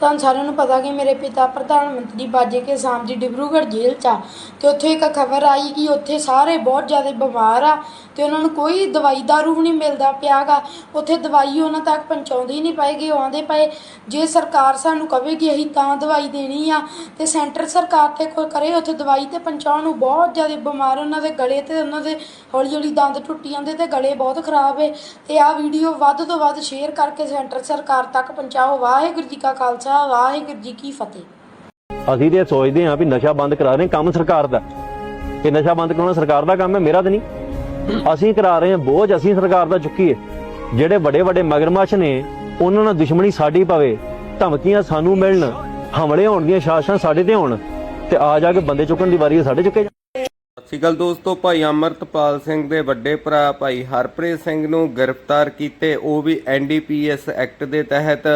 ਤੁਹਾਨੂੰ ਸਾਰਿਆਂ ਨੂੰ ਪਤਾ ਕਿ ਮੇਰੇ ਪਿਤਾ ਪ੍ਰਧਾਨ ਮੰਤਰੀ ਬਾਜੇ ਕੇ ਸਾਮ ਜੀ ਡਿਬਰੂਗੜ੍ਹ ਜੇਲ੍ਹ 'ਚ ਆ ਤੇ ਉੱਥੇ ਇੱਕ ਖਬਰ ਆਈ ਕਿ ਉੱਥੇ ਸਾਰੇ ਬਹੁਤ ਜ਼ਿਆਦਾ ਬਿਮਾਰ ਆ ਤੇ ਉਹਨਾਂ ਨੂੰ ਕੋਈ ਦਵਾਈ ਦਾਰੂ ਵੀ ਨਹੀਂ ਮਿਲਦਾ ਪਿਆਗਾ। ਉੱਥੇ ਦਵਾਈ ਉਹਨਾਂ ਤੱਕ ਪਹੁੰਚਾਉਂਦੀ ਨਹੀਂ ਪਏਗੀ ਉਹ ਆਂਦੇ ਪਏ। ਜੇ ਸਰਕਾਰ ਸਾਨੂੰ ਕਵੇਗੀ ਅਸੀਂ ਤਾਂ ਦਵਾਈ ਦੇਣੀ ਆ ਤੇ ਸੈਂਟਰ ਸਰਕਾਰ ਤੇ ਕੋਈ ਕਰੇ ਉੱਥੇ ਦਵਾਈ ਤੇ ਪਹੁੰਚਾਉਣ ਨੂੰ ਬਹੁਤ ਜ਼ਿਆਦਾ ਬਿਮਾਰ ਉਹਨਾਂ ਦੇ ਗਲੇ ਤੇ ਉਹਨਾਂ ਦੇ ਹੌਲੀ ਹੌਲੀ ਦੰਦ ਟੁੱਟੀ ਜਾਂਦੇ ਤੇ ਗਲੇ ਬਹੁਤ ਖਰਾਬ ਏ। ਤੇ ਆਹ ਵੀਡੀਓ ਵੱਧ ਤੋਂ ਵੱਧ ਸ਼ੇਅਰ ਕਰਕੇ ਸੈਂਟਰ ਸਰਕਾਰ ਤੱਕ ਪਹੁੰਚਾਓ। ਵਾਹਿਗੁਰੂ ਜੀ ਕਾ ਖਾਲਸਾ। ਵਾਹਿਗੁਰੂ ਜੀ ਕੀ ਫਤਿਹ। ਅਸੀਂ ਤੇ ਇਹ ਸੋਚਦੇ ਹਾਂ ਵੀ ਨਸ਼ਾ ਬੰਦ ਕਰਾ ਰਹੇ ਹਾਂ ਕੰਮ ਸਰਕਾਰ ਦਾ। ਇਹ ਨਸ਼ਾ ਬੰਦ ਕਰਾਉਣਾ ਸਰਕਾਰ ਦਾ ਕੰਮ ਹੈ ਮੇਰਾ ਤਾਂ ਨਹੀਂ। ਅਸੀਂ ਕਰਾ ਰਹੇ ਹਾਂ ਬੋਝ ਅਸੀਂ ਸਰਕਾਰ ਦਾ ਚੁੱਕੀਏ। ਜਿਹੜੇ ਵੱਡੇ ਵੱਡੇ ਮਗਰਮੱਛ ਨੇ ਉਹਨਾਂ ਨਾਲ ਦੁਸ਼ਮਣੀ ਸਾਡੀ ਪਵੇ ਧਮਕੀਆਂ ਸਾਨੂੰ ਮਿਲਣ ਹਮਲੇ ਹੋਣ ਦੀਆਂ ਸ਼ਾਸਨਾਂ ਸਾਡੇ ਤੇ ਹੋਣ ਤੇ ਆ ਜਾ ਕੇ ਬੰਦੇ ਚੁੱਕਣ ਦੀ ਵਾਰੀ ਸਾਡੇ ਚੁੱਕੇ ਜਾਣ। ਸਤਿ ਸ਼੍ਰੀ ਅਕਾਲ ਦੋਸਤੋ ਭਾਈ ਅਮਰਤਪਾਲ ਸਿੰਘ ਦੇ ਵੱਡੇ ਭਰਾ ਭਾਈ ਹਰਪ੍ਰੀਤ ਸਿੰਘ ਨੂੰ ਗ੍ਰਿਫਤਾਰ ਕੀਤੇ ਉਹ ਵੀ ਐਨਡੀਪੀਐਸ ਐਕਟ ਦੇ ਤਹਿਤ।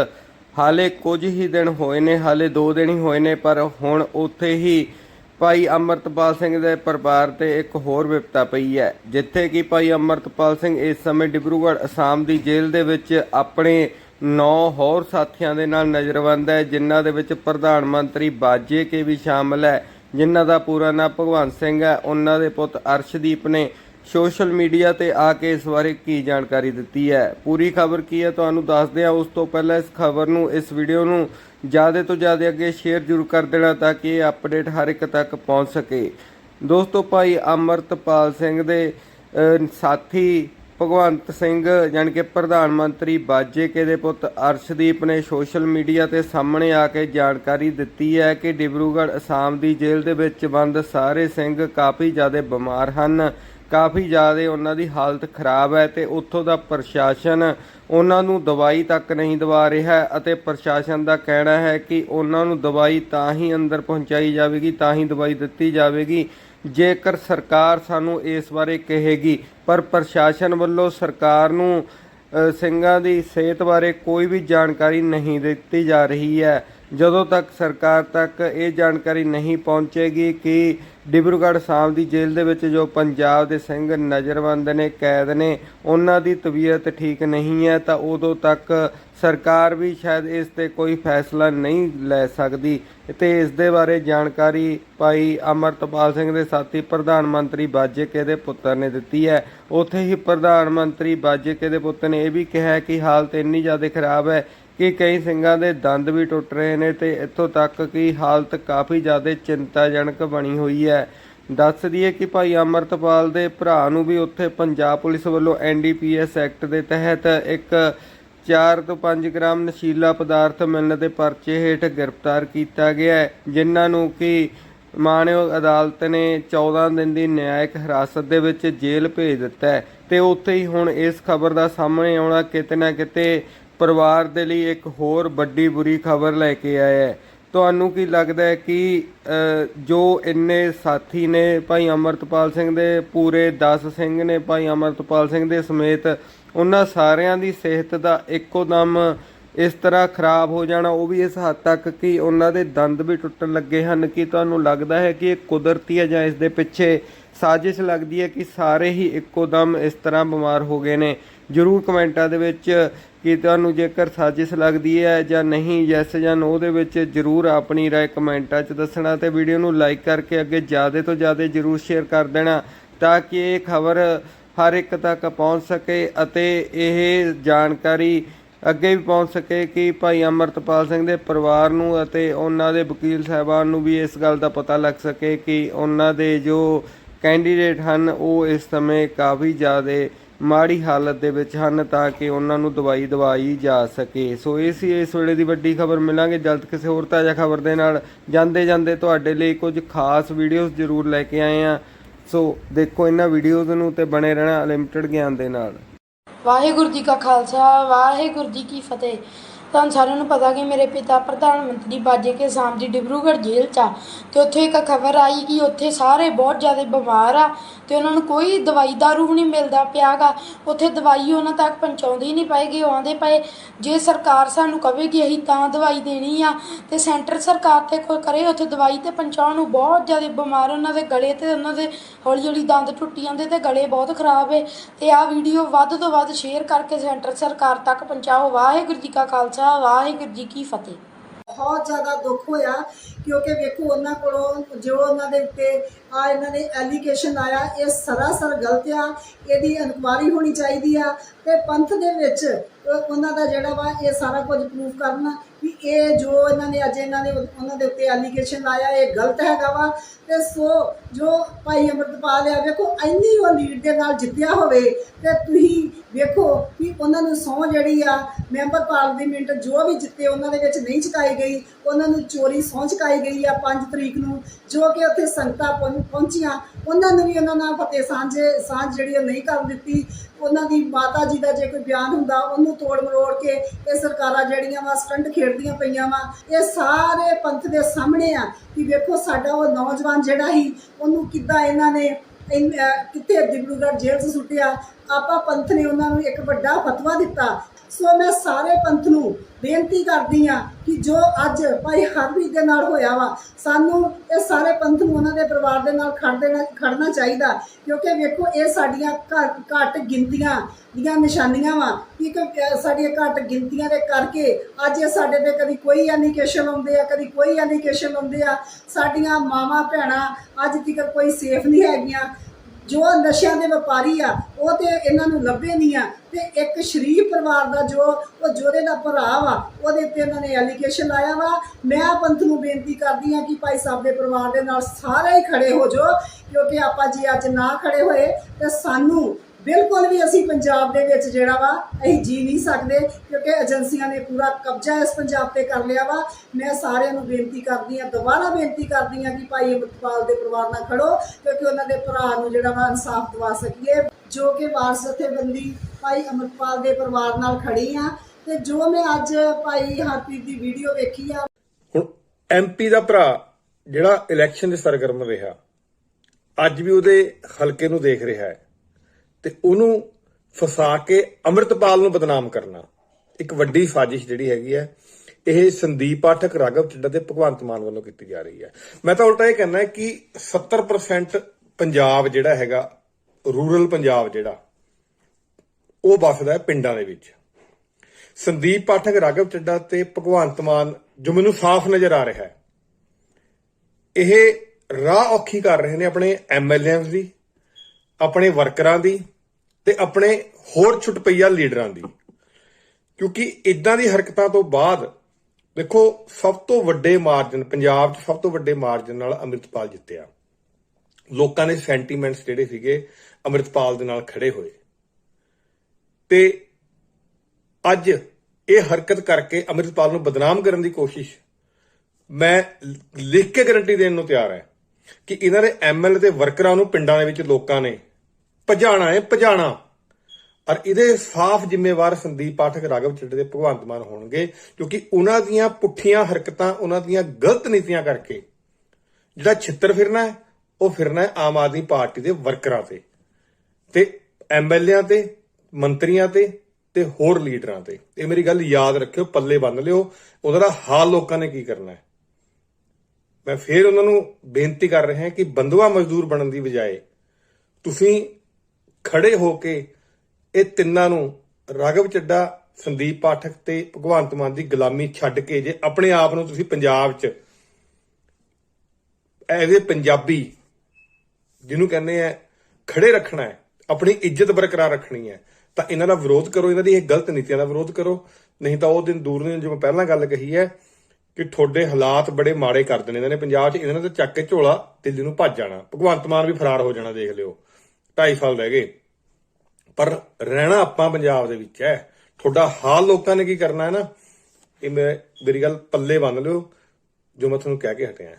ਹਾਲੇ ਕੁਝ ਹੀ ਦਿਨ ਹੋਏ ਨੇ, ਹਾਲੇ 2 ਦਿਨ ਹੀ ਹੋਏ ਨੇ, ਪਰ ਹੁਣ ਉੱਥੇ ਹੀ ਭਾਈ ਅਮਰਤਪਾਲ ਸਿੰਘ ਦੇ ਪਰਿਵਾਰ ਤੇ ਇੱਕ ਹੋਰ ਵਿਪਤਾ ਪਈ ਹੈ, ਜਿੱਥੇ ਕਿ ਭਾਈ ਅਮਰਤਪਾਲ ਸਿੰਘ ਇਸ ਸਮੇਂ ਡਿਬਰੂਗੜ੍ਹ ਅਸਾਮ ਦੀ ਜੇਲ੍ਹ ਦੇ ਵਿੱਚ ਆਪਣੇ ਨੌ ਹੋਰ ਸਾਥੀਆਂ ਦੇ ਨਾਲ ਨਜ਼ਰਬੰਦ ਹੈ, ਜਿਨ੍ਹਾਂ ਦੇ ਵਿੱਚ ਪ੍ਰਧਾਨ ਮੰਤਰੀ ਬਾਜੇ ਕੇ ਵੀ ਸ਼ਾਮਲ ਹੈ, ਜਿਨ੍ਹਾਂ ਦਾ ਪੂਰਾ ਨਾਮ ਭਗਵੰਤ ਸਿੰਘ ਹੈ, ਉਹਨਾਂ ਦੇ ਪੁੱਤ ਅਰਸ਼ਦੀਪ ਨੇ ਸੋਸ਼ਲ ਮੀਡੀਆ ਤੇ ਆ ਕੇ ਇਸ ਬਾਰੇ ਕੀ ਜਾਣਕਾਰੀ ਦਿੱਤੀ ਹੈ? ਪੂਰੀ ਖਬਰ ਕੀ ਹੈ ਤੁਹਾਨੂੰ ਦੱਸਦੇ ਹਾਂ। ਉਸ ਤੋਂ ਪਹਿਲਾਂ ਇਸ ਖਬਰ ਨੂੰ, ਇਸ ਵੀਡੀਓ ਨੂੰ ਜ਼ਿਆਦਾ ਤੋਂ ਜ਼ਿਆਦਾ ਅੱਗੇ ਸ਼ੇਅਰ ਜ਼ਰੂਰ ਕਰ ਦੇਣਾ ਤਾਂ ਕਿ ਇਹ ਅਪਡੇਟ ਹਰ ਇੱਕ ਤੱਕ ਪਹੁੰਚ ਸਕੇ। ਦੋਸਤੋ, ਭਾਈ ਅਮਰਤਪਾਲ ਸਿੰਘ ਦੇ ਸਾਥੀ ਭਗਵੰਤ ਸਿੰਘ ਜਾਣੀ ਕਿ ਪ੍ਰਧਾਨ ਮੰਤਰੀ ਬਾਜੇਕੇ ਦੇ ਪੁੱਤ ਅਰਸ਼ਦੀਪ ਨੇ ਸੋਸ਼ਲ ਮੀਡੀਆ ਤੇ ਸਾਹਮਣੇ ਆ ਕੇ ਜਾਣਕਾਰੀ ਦਿੱਤੀ ਹੈ ਕਿ ਡਿਬਰੂਗੜ੍ਹ, ਅਸਾਮ ਦੀ ਜੇਲ੍ਹ ਦੇ ਵਿੱਚ ਬੰਦ ਸਾਰੇ ਸਿੰਘ ਕਾਫੀ ਜ਼ਿਆਦਾ ਬਿਮਾਰ ਹਨ। ਕਾਫੀ ਜ਼ਿਆਦਾ ਉਹਨਾਂ ਦੀ ਹਾਲਤ ਖਰਾਬ ਹੈ ਤੇ ਉੱਥੋਂ ਦਾ ਪ੍ਰਸ਼ਾਸਨ ਉਹਨਾਂ ਨੂੰ ਦਵਾਈ ਤੱਕ ਨਹੀਂ ਦਵਾ ਰਿਹਾ ਹੈ ਅਤੇ ਪ੍ਰਸ਼ਾਸਨ ਦਾ ਕਹਿਣਾ ਹੈ ਕਿ ਉਹਨਾਂ ਨੂੰ ਦਵਾਈ ਤਾਂ ਹੀ ਅੰਦਰ ਪਹੁੰਚਾਈ ਜਾਵੇਗੀ, ਤਾਂ ਹੀ ਦਵਾਈ ਦਿੱਤੀ ਜਾਵੇਗੀ, ਜੇਕਰ ਸਰਕਾਰ ਸਾਨੂੰ ਇਸ ਬਾਰੇ ਕਹੇਗੀ। ਪਰ ਪ੍ਰਸ਼ਾਸਨ ਵੱਲੋਂ ਸਰਕਾਰ ਨੂੰ ਸਿੰਘਾਂ ਦੀ ਸਿਹਤ ਬਾਰੇ ਕੋਈ ਵੀ ਜਾਣਕਾਰੀ ਨਹੀਂ ਦਿੱਤੀ ਜਾ ਰਹੀ ਹੈ। ਜਦੋਂ ਤੱਕ ਸਰਕਾਰ ਤੱਕ ਇਹ ਜਾਣਕਾਰੀ ਨਹੀਂ ਪਹੁੰਚੇਗੀ ਕਿ ਡਿਬਰੂਗੜ੍ਹ ਸਾਹਿਬ ਦੀ ਜੇਲ੍ਹ ਦੇ ਵਿੱਚ ਜੋ ਪੰਜਾਬ ਦੇ ਸਿੰਘ ਨਜ਼ਰਬੰਦ ਨੇ, ਕੈਦ ਨੇ, ਉਹਨਾਂ ਦੀ ਤਬੀਅਤ ਠੀਕ ਨਹੀਂ ਹੈ, ਤਾਂ ਉਦੋਂ ਤੱਕ ਸਰਕਾਰ ਵੀ ਸ਼ਾਇਦ ਇਸ ਤੇ ਕੋਈ ਫੈਸਲਾ ਨਹੀਂ ਲੈ ਸਕਦੀ। ਤੇ ਇਸ ਦੇ ਬਾਰੇ ਜਾਣਕਾਰੀ ਭਾਈ ਅਮਰਤਪਾਲ ਸਿੰਘ ਦੇ ਸਾਥੀ ਪ੍ਰਧਾਨ ਮੰਤਰੀ ਬਾਜੇਕੇ ਦੇ ਪੁੱਤਰ ਨੇ ਦਿੱਤੀ ਹੈ। ਉੱਥੇ ਹੀ ਪ੍ਰਧਾਨ ਮੰਤਰੀ ਬਾਜੇਕੇ ਦੇ ਪੁੱਤਰ ਨੇ ਇਹ ਵੀ ਕਿਹਾ ਕਿ ਹਾਲਤ ਇੰਨੀ ਜ਼ਿਆਦਾ ਖਰਾਬ ਹੈ ਕਿ ਕਈ ਸਿੰਘਾਂ ਦੇ ਦੰਦ ਵੀ ਟੁੱਟ ਰਹੇ ਨੇ ਤੇ ਇੱਥੋਂ ਤੱਕ ਕਿ ਹਾਲਤ ਕਾਫੀ ਜ਼ਿਆਦਾ ਚਿੰਤਾਜਨਕ ਬਣੀ ਹੋਈ ਹੈ। ਦੱਸ ਦਈਏ ਕਿ ਭਾਈ ਅਮਰਤਪਾਲ ਦੇ ਭਰਾ ਨੂੰ ਵੀ ਉੱਥੇ ਪੰਜਾਬ ਪੁਲਿਸ ਵੱਲੋਂ ਐਨਡੀਪੀਐਸ ਐਕਟ ਦੇ ਤਹਿਤ ਇੱਕ 4 ਤੋਂ 5 ਗ੍ਰਾਮ ਨਸ਼ੀਲਾ ਪਦਾਰਥ ਮਿਲਣ ਦੇ ਪਰਚੇ ਹੇਠ ਗ੍ਰਿਫਤਾਰ ਕੀਤਾ ਗਿਆ ਹੈ, ਜਿਨ੍ਹਾਂ ਨੂੰ ਕਿ ਮਾਣਯੋਗ ਅਦਾਲਤ ਨੇ 14 ਦਿਨ ਦੀ ਨਿਆਇਕ ਹਿਰਾਸਤ ਦੇ ਵਿੱਚ ਜੇਲ੍ਹ ਭੇਜ ਦਿੱਤਾ ਹੈ। ਤੇ ਉੱਥੇ ਹੀ ਹੁਣ ਇਸ ਖਬਰ ਦਾ ਸਾਹਮਣੇ ਆਉਣਾ ਕਿਤੇ ਨਾ ਕਿਤੇ ਪਰਿਵਾਰ ਦੇ ਲਈ ਇੱਕ ਹੋਰ ਵੱਡੀ ਬੁਰੀ ਖਬਰ ਲੈ ਕੇ ਆਇਆ ਹੈ। ਤੁਹਾਨੂੰ ਕੀ ਲੱਗਦਾ ਹੈ ਕਿ ਜੋ ਇੰਨੇ ਸਾਥੀ ਨੇ ਭਾਈ ਅਮਰਤਪਾਲ ਸਿੰਘ ਦੇ, ਪੂਰੇ 10 ਸਿੰਘ ਨੇ ਭਾਈ ਅਮਰਤਪਾਲ ਸਿੰਘ ਦੇ ਸਮੇਤ, ਉਹਨਾਂ ਸਾਰਿਆਂ ਦੀ ਸਿਹਤ ਦਾ ਇੱਕੋ ਦਮ ਇਸ ਤਰ੍ਹਾਂ ਖਰਾਬ ਹੋ ਜਾਣਾ, ਉਹ ਵੀ ਇਸ ਹੱਦ ਤੱਕ ਕਿ ਉਹਨਾਂ ਦੇ ਦੰਦ ਵੀ ਟੁੱਟਣ ਲੱਗੇ ਹਨ। ਕਿ ਤੁਹਾਨੂੰ ਲੱਗਦਾ ਹੈ ਕਿ ਇਹ ਕੁਦਰਤੀ ਹੈ ਜਾਂ ਇਸ ਦੇ ਪਿੱਛੇ ਸਾਜ਼ਿਸ਼ ਲੱਗਦੀ ਹੈ ਕਿ ਸਾਰੇ ਹੀ ਇੱਕੋ ਦਮ ਇਸ ਤਰ੍ਹਾਂ ਬਿਮਾਰ ਹੋ ਗਏ ਨੇ? ਜਰੂਰ ਕਮੈਂਟਾਂ ਦੇ ਵਿੱਚ ਕਿ ਤੁਹਾਨੂੰ ਜੇਕਰ ਸਾਜ਼ਿਸ਼ ਲੱਗਦੀ ਹੈ ਜਾਂ ਨਹੀਂ ਯੈਸ ਜਾਂ ਨੋ ਦੇ ਵਿੱਚ ਜਰੂਰ ਆਪਣੀ رائے ਕਮੈਂਟਾਂ 'ਚ ਦੱਸਣਾ ਤੇ ਵੀਡੀਓ ਨੂੰ ਲਾਈਕ ਕਰਕੇ ਅੱਗੇ ਜ਼ਿਆਦਾ ਤੋਂ ਜ਼ਿਆਦਾ ਜਰੂਰ ਸ਼ੇਅਰ ਕਰ ਦੇਣਾ ਤਾਂ ਕਿ ਇਹ ਖਬਰ ਹਰ ਇੱਕ ਤੱਕ ਪਹੁੰਚ ਸਕੇ ਅਤੇ ਇਹ ਜਾਣਕਾਰੀ ਅੱਗੇ ਵੀ ਪਹੁੰਚ ਸਕੇ ਕਿ ਭਾਈ ਅਮਰਤਪਾਲ ਸਿੰਘ ਦੇ ਪਰਿਵਾਰ ਨੂੰ ਅਤੇ ਉਹਨਾਂ ਦੇ ਵਕੀਲ ਸਾਹਿਬਾਨ ਨੂੰ ਵੀ ਇਸ ਗੱਲ ਦਾ ਪਤਾ ਲੱਗ ਸਕੇ ਕਿ ਉਹਨਾਂ ਦੇ ਜੋ ਕੈਂਡੀਡੇਟ ਹਨ ਉਹ ਇਸ ਸਮੇਂ ਕਾਫੀ ਜ਼ਿਆਦਾ ਮਾੜੀ ਹਾਲਤ ਦੇ ਵਿੱਚ ਹਨ ਤਾਂ ਕਿ ਉਹਨਾਂ ਨੂੰ ਦਵਾਈ ਦਵਾਈ ਜਾ ਸਕੇ। ਸੋ ਇਹ ਸੀ ਇਸ ਵੇਲੇ ਦੀ ਵੱਡੀ ਖਬਰ। ਮਿਲਾਂਗੇ ਜਲਦ ਕਿਸੇ ਹੋਰ ਤਾਜ਼ਾ ਖਬਰ ਦੇ ਨਾਲ। ਜਾਂਦੇ ਜਾਂਦੇ ਤੁਹਾਡੇ ਲਈ ਕੁਝ ਖਾਸ ਵੀਡੀਓਜ਼ ਜ਼ਰੂਰ ਲੈ ਕੇ ਆਏ ਆ ਸੋ ਦੇਖੋ ਇਹਨਾਂ ਵੀਡੀਓਜ਼ ਨੂੰ ਤੇ ਬਣੇ ਰਹਿਣਾ ਅਨਲਿਮਟਿਡ ਗਿਆਨ ਦੇ ਨਾਲ। ਵਾਹਿਗੁਰੂ ਜੀ ਕਾ ਖਾਲਸਾ, ਵਾਹਿਗੁਰੂ ਜੀ ਕੀ ਫਤਿਹ। ਤੁਹਾਨੂੰ ਸਾਰਿਆਂ ਨੂੰ ਪਤਾ ਕਿ ਮੇਰੇ ਪਿਤਾ ਪ੍ਰਧਾਨ ਮੰਤਰੀ ਬਾਜੇ ਕੇ ਸਾਮ ਦੀ ਡਿਬਰੂਗੜ੍ਹ ਜੇਲ੍ਹ 'ਚ ਆ। ਤੇ ਉੱਥੇ ਇੱਕ ਖਬਰ ਆਈ ਕਿ ਉੱਥੇ ਸਾਰੇ ਬਹੁਤ ਜ਼ਿਆਦਾ ਬਿਮਾਰ ਆ। ਤੇ ਉਹਨਾਂ ਨੂੰ ਕੋਈ ਦਵਾਈ ਦਾਰੂ ਵੀ ਨਹੀਂ ਮਿਲਦਾ ਪਿਆਗਾ। ਉੱਥੇ ਦਵਾਈ ਉਹਨਾਂ ਤੱਕ ਪਹੁੰਚਾਉਂਦੇ ਨਹੀਂ ਪਏਗੇ ਉਹ ਆਂਦੇ ਪਏ, ਜੇ ਸਰਕਾਰ ਸਾਨੂੰ ਕਵੇਗੀ ਅਸੀਂ ਤਾਂ ਦਵਾਈ ਦੇਣੀ ਆ, ਤੇ ਸੈਂਟਰ ਸਰਕਾਰ ਤੇ ਕੋਈ ਕਰੇ ਉੱਥੇ ਦਵਾਈ ਤੇ ਪਹੁੰਚਾਉਣ ਨੂੰ ਬਹੁਤ ਜ਼ਿਆਦਾ ਬਿਮਾਰ ਉਹਨਾਂ ਦੇ ਗਲੇ ਤੇ ਉਹਨਾਂ ਦੇ ਹੌਲੀ ਹੌਲੀ ਦੰਦ ਟੁੱਟੀ ਜਾਂਦੇ ਤੇ ਗਲੇ ਬਹੁਤ ਖਰਾਬ ਹੈ ਤੇ ਆਹ ਵੀਡੀਓ ਵੱਧ ਤੋਂ ਵੱਧ ਸ਼ੇਅਰ ਕਰਕੇ ਸੈਂਟਰ ਸਰਕਾਰ ਤੱਕ ਪਹੁੰਚਾਓ। ਵਾਹਿਗੁਰੂ ਜੀ ਕਾ ਖਾਲਸਾ, ਵਾਹਿਗੁਰੂ ਜੀ ਕੀ ਫਤਿਹ। ਬਹੁਤ ਜ਼ਿਆਦਾ ਦੁੱਖ ਹੋਇਆ, ਕਿਉਂਕਿ ਵੇਖੋ ਉਹਨਾਂ ਕੋਲੋਂ ਜੋ ਉਹਨਾਂ ਦੇ ਉੱਤੇ ਆ ਇਹਨਾਂ ਨੇ ਐਲੀਗੇਸ਼ਨ ਆਇਆ, ਇਹ ਸਰਾਸਰ ਗਲਤ ਆ, ਇਹਦੀ ਇਨਕੁਆਰੀ ਹੋਣੀ ਚਾਹੀਦੀ ਆ, ਤੇ ਪੰਥ ਦੇ ਵਿੱਚ ਉਹਨਾਂ ਦਾ ਜਿਹੜਾ ਵਾ ਇਹ ਸਾਰਾ ਕੁਝ ਪ੍ਰੂਫ ਕਰਨਾ ਵੀ ਇਹ ਜੋ ਇਹਨਾਂ ਨੇ ਅੱਜ ਇਹਨਾਂ ਨੇ ਉਹਨਾਂ ਦੇ ਉੱਤੇ ਐਲੀਗੇਸ਼ਨ ਲਾਇਆ, ਇਹ ਗਲਤ ਹੈਗਾ ਵਾ, ਤੇ ਸੋ ਜੋ ਭਾਈ ਅਮਰਤਪਾਲ ਆ, ਵੇਖੋ ਇੰਨੀ ਉਹ ਲੀਡ ਦੇ ਨਾਲ ਜਿੱਤਿਆ ਹੋਵੇ, ਤੇ ਤੁਸੀਂ ਵੇਖੋ ਕਿ ਉਹਨਾਂ ਨੂੰ ਸਹੁੰ ਜਿਹੜੀ ਆ, ਮੈਂਬਰ ਪਾਰਲੀਮੈਂਟ ਜੋ ਵੀ ਜਿੱਤੇ ਉਹਨਾਂ ਦੇ ਵਿੱਚ ਨਹੀਂ ਚੁਕਾਈ ਗਈ, ਉਹਨਾਂ ਨੂੰ ਚੋਰੀ ਸਹੁੰ ਚੁਕਾਈ ਗਈ ਆ 5 ਤਰੀਕ ਨੂੰ, ਜੋ ਕਿ ਉੱਥੇ ਸੰਗਤਾਂ ਪਹੁੰ- ਪਹੁੰਚੀਆਂ, ਉਹਨਾਂ ਨੂੰ ਵੀ ਉਹਨਾਂ ਨਾਲ ਫਤਿਹ ਸਾਂਝੇ, ਸਾਂਝ ਜਿਹੜੀ ਉਹ ਨਹੀਂ ਕਰ ਦਿੱਤੀ। ਉਹਨਾਂ ਦੀ ਮਾਤਾ ਜੀ ਦਾ ਜੇ ਕੋਈ ਬਿਆਨ ਹੁੰਦਾ, ਉਹਨੂੰ ਤੋੜ ਮਰੋੜ ਕੇ ਇਹ ਸਰਕਾਰਾਂ ਜਿਹੜੀਆਂ ਵਾ ਸਟੰਟ ਖੇਡਦੀਆਂ ਪਈਆਂ ਵਾ, ਇਹ ਸਾਰੇ ਪੰਥ ਦੇ ਸਾਹਮਣੇ ਆ ਕਿ ਵੇਖੋ ਸਾਡਾ ਉਹ ਨੌਜਵਾਨ ਜਿਹੜਾ ਸੀ, ਉਹਨੂੰ ਕਿੱਦਾਂ ਇਹਨਾਂ ਨੇ ਕਿੱਥੇ ਡਿਬਰੂਗੜ੍ਹ ਜੇਲ੍ਹ 'ਚ ਸੁੱਟਿਆ ਆਪਾ ਪੰਥ ਨੇ ਉਹਨਾਂ ਨੂੰ ਇੱਕ ਵੱਡਾ ਫਤਵਾ ਦਿੱਤਾ। ਸੋ ਮੈਂ ਸਾਰੇ ਪੰਥ ਨੂੰ ਬੇਨਤੀ ਕਰਦੀ ਆ ਕਿ ਜੋ ਅੱਜ ਭਾਈ ਹਰਪ੍ਰੀਤ ਦੇ ਨਾਲ ਹੋਇਆ ਵਾ, ਸਾਨੂੰ ਇਹ ਸਾਰੇ ਪੰਥ ਨੂੰ ਉਹਨਾਂ ਦੇ ਪਰਿਵਾਰ ਦੇ ਨਾਲ ਖੜ ਦੇਣਾ ਖੜਨਾ ਚਾਹੀਦਾ। ਕਿਉਂਕਿ ਵੇਖੋ, ਇਹ ਸਾਡੀਆਂ ਘ- ਘੱਟ ਗਿਣਤੀਆਂ ਦੀਆਂ ਨਿਸ਼ਾਨੀਆਂ ਵਾ, ਕਿ ਸਾਡੀਆਂ ਘੱਟ ਗਿਣਤੀਆਂ ਦੇ ਕਰਕੇ ਅੱਜ ਇਹ ਸਾਡੇ ਤੇ ਕਦੀ ਕੋਈ ਐਲੀਗੇਸ਼ਨ ਆਉਂਦੇ ਆ, ਕਦੀ ਕੋਈ ਐਲੀਗੇਸ਼ਨ ਆਉਂਦੇ ਆ। ਸਾਡੀਆਂ ਮਾਵਾਂ, ਭੈਣਾਂ ਅੱਜ ਤੱਕ ਕੋਈ ਸੇਫ ਨਹੀਂ ਹੈਗੀਆਂ। ਜੋ ਨਸ਼ਿਆਂ ਦੇ ਵਪਾਰੀ ਆ, ਉਹ ਤੇ ਇਹਨਾਂ ਨੂੰ ਲੱਭੇ ਨਹੀਂ ਆ। ਤੇ ਇੱਕ ਸ਼ਰੀਫ ਪਰਿਵਾਰ ਦਾ ਜੋ, ਉਹ ਜੋਦੇ ਦਾ ਭਰਾ ਵਾ, ਉਹਦੇ ਤੇ ਇਹਨਾਂ ਨੇ ਐਲੀਗੇਸ਼ਨ ਲਾਇਆ ਵਾ। ਮੈਂ ਪੰਥ ਨੂੰ ਬੇਨਤੀ ਕਰਦੀ ਆ ਕਿ ਭਾਈ ਸਾਹਿਬ ਦੇ ਪਰਿਵਾਰ ਦੇ ਨਾਲ ਸਾਰੇ ਹੀ ਖੜੇ ਹੋ ਜਾਓ, ਕਿਉਂਕਿ ਆਪਾਂ ਜੇ ਅੱਜ ਨਾ ਖੜੇ ਹੋਏ, ਤੇ ਸਾਨੂੰ ਬਿਲਕੁਲ ਵੀ ਅਸੀਂ ਪੰਜਾਬ ਦੇ ਵਿੱਚ ਜਿਹੜਾ ਵਾ, ਅਸੀਂ ਜੀ ਨਹੀਂ ਸਕਦੇ ਕਿਉਂਕਿ ਏਜੰਸੀਆਂ ਨੇ ਪੂਰਾ ਕਬਜ਼ਾ ਇਸ ਪੰਜਾਬ ਤੇ ਕਰ ਲਿਆ ਵਾ। ਮੈਂ ਸਾਰਿਆਂ ਨੂੰ ਬੇਨਤੀ ਕਰਦੀ ਆ ਦੁਬਾਰਾ ਬੇਨਤੀ ਕਰਦੀ ਆ ਕਿ ਭਾਈ ਅਮਰਪਾਲ ਦੇ ਪਰਿਵਾਰ ਨਾਲ ਖੜੋ, ਕਿਉਂਕਿ ਉਹਨਾਂ ਦੇ ਭਰਾ ਨੂੰ ਜਿਹੜਾ ਵਾ ਇਨਸਾਫ ਦਿਵਾ ਸਕੀਏ। ਜੋ ਕਿ ਵਾਰਸ ਜਥੇਬੰਦੀ ਭਾਈ ਅਮਰਪਾਲ ਦੇ ਪਰਿਵਾਰ ਨਾਲ ਖੜੀ ਆ ਤੇ ਜੋ ਮੈਂ ਅੱਜ ਭਾਈ ਹਰਪ੍ਰੀਤ ਦੀ ਵੀਡੀਓ ਵੇਖੀ ਆ। ਹੁਣ ਐਮਪੀ ਦਾ ਭਰਾ ਜਿਹੜਾ ਇਲੈਕਸ਼ਨ ਦੇ ਸਰਗਰਮ ਰਿਹਾ, ਅੱਜ ਵੀ ਉਹਦੇ ਹਲਕੇ ਨੂੰ ਦੇਖ ਰਿਹਾ ਹੈ। ਤੇ ਉਹਨੂੰ ਫਸਾ ਕੇ ਅੰਮ੍ਰਿਤਪਾਲ ਨੂੰ ਬਦਨਾਮ ਕਰਨਾ। ਇੱਕ ਵੱਡੀ ਸਾਜ਼ਿਸ਼ ਜਿਹੜੀ ਹੈਗੀ ਹੈ, ਇਹ ਸੰਦੀਪ ਪਾਠਕ ਰਾਘਵ ਚੱਡਾ ਤੇ ਭਗਵੰਤ ਮਾਨ ਵੱਲੋਂ ਕੀਤੀ ਜਾ ਰਹੀ ਹੈ। ਮੈਂ ਤਾਂ ਉਲਟਾ ਇਹ ਕਹਿੰਦਾ ਕਿ 70% ਪੰਜਾਬ ਜਿਹੜਾ ਹੈਗਾ, ਰੂਰਲ ਪੰਜਾਬ ਜਿਹੜਾ, ਉਹ ਵਸਦਾ ਹੈ ਪਿੰਡਾਂ ਦੇ ਵਿੱਚ। ਸੰਦੀਪ ਪਾਠਕ ਰਾਘਵ ਚੱਡਾ ਤੇ ਭਗਵੰਤ ਮਾਨ ਜੋ ਮੈਨੂੰ ਸਾਫ਼ ਨਜ਼ਰ ਆ ਰਿਹਾ ਹੈ, ਇਹ ਰਾਹ ਔਖੀ ਕਰ ਰਹੇ ਨੇ ਆਪਣੇ ਐਮਐਲਏਆਂ ਦੀ। ਆਪਣੇ ਵਰਕਰਾਂ ਦੀ ਤੇ ਆਪਣੇ ਹੋਰ ਛੁਟਪਈਆ ਲੀਡਰਾਂ ਦੀ। ਕਿਉਂਕਿ ਇਦਾਂ ਦੀ ਹਰਕਤਾਂ ਤੋਂ ਬਾਅਦ ਦੇਖੋ, ਸਭ ਤੋਂ ਵੱਡੇ ਮਾਰਜਨ ਪੰਜਾਬ 'ਚ ਸਭ ਤੋਂ ਵੱਡੇ ਮਾਰਜਨ ਨਾਲ ਅੰਮ੍ਰਿਤਪਾਲ ਜਿੱਤਿਆ। ਲੋਕਾਂ ਦੇ ਸੈਂਟੀਮੈਂਟਸ ਜਿਹੜੇ ਸੀਗੇ, ਅੰਮ੍ਰਿਤਪਾਲ ਦੇ ਨਾਲ ਖੜੇ ਹੋਏ। ਤੇ ਅੱਜ ਇਹ ਹਰਕਤ ਕਰਕੇ ਅੰਮ੍ਰਿਤਪਾਲ ਨੂੰ ਬਦਨਾਮ ਕਰਨ ਦੀ ਕੋਸ਼ਿਸ਼ ਮੈਂ ਲਿਖ ਕੇ ਗਰੰਟੀ ਦੇਣ ਨੂੰ ਤਿਆਰ ਹਾਂ ਕਿ ਇਹਨਾਂ ਦੇ ਐਮਐਲ ਦੇ ਵਰਕਰਾਂ ਨੂੰ ਪਿੰਡਾਂ ਦੇ ਵਿੱਚ ਲੋਕਾਂ ਨੇ ਭਜਾਣਾ ਹੈ, ਭਜਾਣਾ। ਔਰ ਇਹਦੇ ਸਾਫ਼ ਜ਼ਿੰਮੇਵਾਰ ਸੰਦੀਪ ਪਾਠਕ ਰਾਘਵ ਚੱਡੇ ਦੇ ਭਗਵੰਤ ਮਾਨ ਹੋਣਗੇ ਕਿਉਂਕਿ ਉਹਨਾਂ ਦੀਆਂ ਪੁੱਠੀਆਂ ਹਰਕਤਾਂ, ਉਹਨਾਂ ਦੀਆਂ ਗਲਤ ਨੀਤੀਆਂ ਕਰਕੇ ਜਿਹੜਾ ਛਿੱਤਰ ਫਿਰਨਾ ਹੈ, ਉਹ ਫਿਰਨਾ ਹੈ ਆਮ ਆਦਮੀ ਪਾਰਟੀ ਦੇ ਵਰਕਰਾਂ ਤੇ ਤੇ ਐਮਐਲਏਆਂ ਤੇ, ਮੰਤਰੀਆਂ ਤੇ ਤੇ ਹੋਰ ਲੀਡਰਾਂ ਤੇ। ਇਹ ਮੇਰੀ ਗੱਲ ਯਾਦ ਰੱਖਿਓ, ਪੱਲੇ ਬੰਨ ਲਿਓ। ਉਹਦਾ ਦਾ ਹਾਲ ਲੋਕਾਂ ਨੇ ਕੀ ਕਰਨਾ ਹੈ? ਮੈਂ ਫੇਰ ਉਹਨਾਂ ਨੂੰ ਬੇਨਤੀ ਕਰ ਰਿਹਾ ਕਿ ਬੰਦੂਆ ਮਜ਼ਦੂਰ ਬਣਨ ਦੀ ਬਜਾਏ ਤੁਸੀਂ ਖੜੇ ਹੋ ਕੇ ਇਹ ਤਿੰਨਾਂ ਨੂੰ ਰਾਘਵ ਚੱਡਾ, ਸੰਦੀਪ ਪਾਠਕ ਤੇ ਭਗਵੰਤ ਮਾਨ ਦੀ ਗੁਲਾਮੀ ਛੱਡ ਕੇ ਜੇ ਆਪਣੇ ਆਪ ਨੂੰ ਤੁਸੀਂ ਪੰਜਾਬ 'ਚ ਐਵੇਂ ਪੰਜਾਬੀ ਜਿਹਨੂੰ ਕਹਿੰਦੇ ਆ ਖੜੇ ਰੱਖਣਾ ਹੈ, ਆਪਣੀ ਇੱਜ਼ਤ ਬਰਕਰਾਰ ਰੱਖਣੀ ਹੈ, ਤਾਂ ਇਹਨਾਂ ਦਾ ਵਿਰੋਧ ਕਰੋ, ਇਹਨਾਂ ਦੀ ਇਹ ਗਲਤ ਨੀਤੀਆਂ ਦਾ ਵਿਰੋਧ ਕਰੋ, ਨਹੀਂ ਤਾਂ ਉਹ ਦਿਨ ਦੂਰ ਨਹੀਂ ਜਿਵੇਂ ਪਹਿਲਾਂ ਗੱਲ ਕਹੀ ਹੈ ਕਿ ਤੁਹਾਡੇ ਹਾਲਾਤ ਬੜੇ ਮਾੜੇ ਕਰ ਦੇਣੇ ਇਹਨਾਂ ਨੇ ਪੰਜਾਬ 'ਚ, ਇਹਨਾਂ ਨੇ ਤਾਂ ਚੱਕ ਕੇ ਝੋਲਾ ਦਿੱਲੀ ਨੂੰ ਭੱਜ ਜਾਣਾ, ਭਗਵੰਤ ਮਾਨ ਵੀ ਫਰਾਰ ਹੋ ਜਾਣਾ ਦੇਖ ਲਿਓ। 2.5 ਸਾਲ ਰਹਿ ਗਏ। ਪਰ ਰਹਿਣਾ ਆਪਾਂ ਪੰਜਾਬ ਦੇ ਵਿੱਚ ਹੈ। ਤੁਹਾਡਾ ਹਾਲ ਲੋਕਾਂ ਨੇ ਕੀ ਕਰਨਾ ਹੈ ਨਾ? ਇਹ ਮੈਂ, ਮੇਰੀ ਗੱਲ ਪੱਲੇ ਬੰਨ ਲਿਓ, ਜੋ ਮੈਂ ਤੁਹਾਨੂੰ ਕਹਿ ਕੇ ਹਟਿਆ।